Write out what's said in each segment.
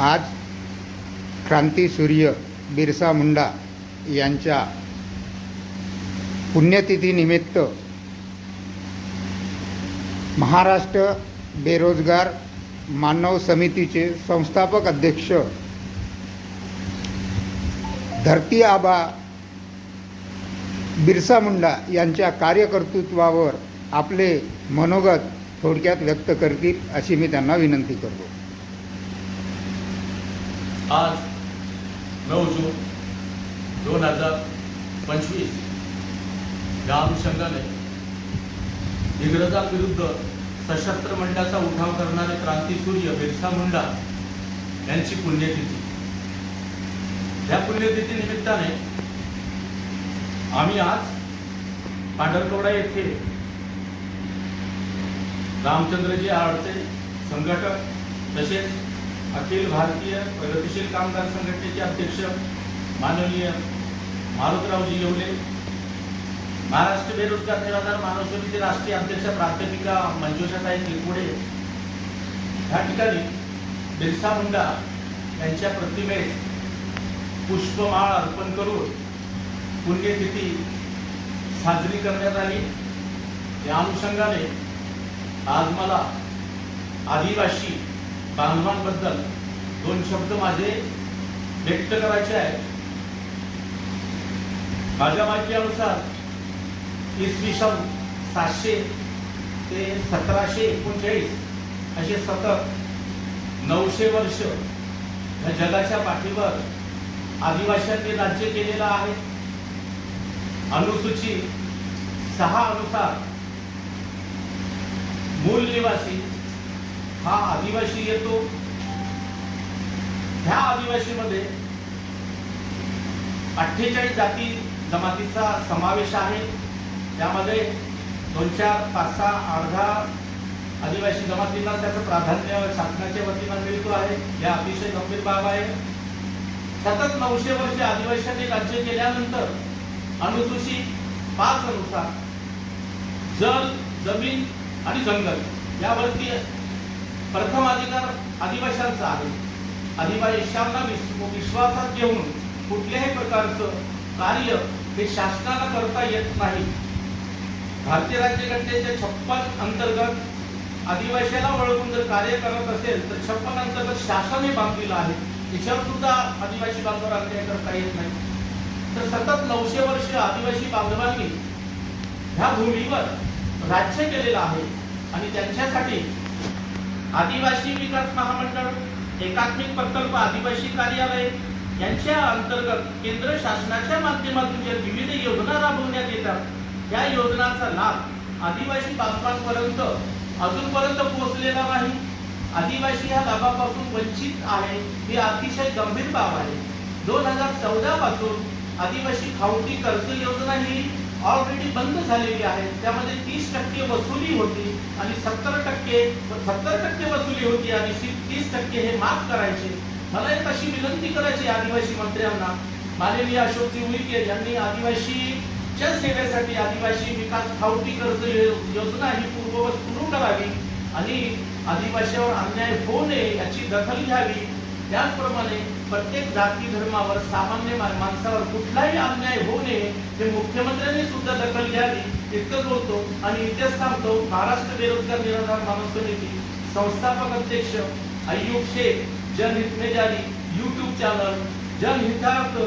आज क्रांतीसूर्य बिरसा मुंडा यांच्या पुण्यतिथीनिमित्त महाराष्ट्र बेरोजगार मानव समितीचे संस्थापक अध्यक्ष धरती आबा बिरसा मुंडा यांच्या कार्यकर्तृत्वावर आपले मनोगत थोडक्यात व्यक्त करतील अशी मी त्यांना विनंती करतो. आज नऊ जून दोन हजार पंचवीस या अनुषंगाने इंग्रजांविरुद्ध सशस्त्र मंडळाचा उठाव करणारे क्रांतीसूर्य बिरसा मुंडा यांची पुण्यतिथी. या पुण्यतिथी निमित्ताने आम्ही आज पांढरकवडा येथे रामचंद्रजी आळते संघटक तसेच अखिल भारतीय प्रगतिशील कामगार संघटनेचे अध्यक्ष माननीय मारुतरावजी येवले महाराष्ट्र बेरोजगार निराधार मानव समिती राष्ट्रीय अध्यक्ष प्राध्यापिका मंजुषाताई निरगुडे या ठिकाणी बिरसा मुंडा यांच्या प्रतिमेस पुष्पमाळ अर्पण करून पुण्यतिथी साजरी करण्यात आली. या अनुषंगाने आज मला आदिवासी बांधवांबद्दल दोन शब्द माझे व्यक्त करायचे आहेत. माझ्या माहितीनुसार इसवी सन सातशे ते सतराशे एकोणचाळीस असे सतत नऊशे वर्ष या जगाच्या पाठीवर आदिवासींनी राज्य केलेलं आहे. अनुसूची सहा अनुसार मूल निवासी हा आदिवासी येतो. ह्या आदिवासीमध्ये अठ्ठेचाळीस जाती जमातीचा समावेश आहे. त्यामध्ये दोन चार पाच सहा अर्धा आदिवासी जमातींना त्याचं प्राधान्य शासनाच्या वतीनं मिळतो आहे. या अतिशय गंभीर बाब आहे. सतत नऊशे वर्ष आदिवासींनी राज्य केल्यानंतर अनुसूचित पाच अनुसार जल जमीन आणि जंगल यावरती प्रथम अधिकार आदिवाशांचा आहे. आदिवाशांना विश्वासात घेऊन कुठल्याही प्रकारचं कार्य हे शासनाला करता येत नाही. भारतीय राज्यघटनेच्या छप्पन अंतर्गत आदिवासीला वळवून जर कार्य करत असेल तर छप्पन अंतर्गत शासन हे बांधलेलं आहे. त्याच्यावर सुद्धा आदिवासी बांधवर अन्याय करता येत नाही. तर सतत नऊशे वर्ष आदिवासी बांधवांनी ह्या भूमीवर राज्य केलेलं आहे आणि त्यांच्यासाठी आदिवासी विकास महामंडळ एकात्मिक प्रकल्प आदिवासी कार्यालय यांच्या अंतर्गत केंद्र शासनाच्या माध्यमातून ज्या विविध योजना राबवण्यात येतात या योजनांचा लाभ आदिवासी बांधवांपर्यंत अजूनपर्यंत पोहोचलेला नाही. आदिवासी ह्या लाभापासून वंचित आहे ही अतिशय गंभीर बाब आहे. दोन हजार चौदा पासून आदिवासी खावटी कर्ज योजना ही ऑलरेडी बंद झालेली आहे. त्यामध्ये तीस टक्के वसुली होती आणि सत्तर टक्के सत्तर टक्के वसुली होती आणि तीस टक्के हे माफ करायचे. मला एक अशी विनंती करायची आदिवासी मंत्र्यांना. माननीय अशोकजी उईके यांनी आदिवासीच्या सेवेसाठी आदिवासी विकास खावटी कर्ज योजना ही पूर्ववत सुरू करावी आणि आदिवासीवर अन्याय होऊ नये याची दखल घ्यावी. त्याचप्रमाणे प्रत्येक जाती धर्मावर सामान्य माणसावर कुठलाही अन्याय होऊ नये हे मुख्यमंत्र्यांनी सुद्धा दखल घ्यावी इतकंच बोलतो. आणि इथेच थांबतो महाराष्ट्र बेरोजगार निराधार मानव समिती. संस्थापक अध्यक्ष अय्यूब शेख जनहित में जारी यूट्यूब चॅनल जनहितार्थ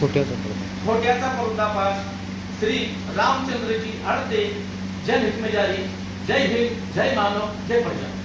खोट्याचा पर्दाफाश श्री रामचंद्रजी आडते जनहित में जारी जय हिंद जय मानव जय प्रजा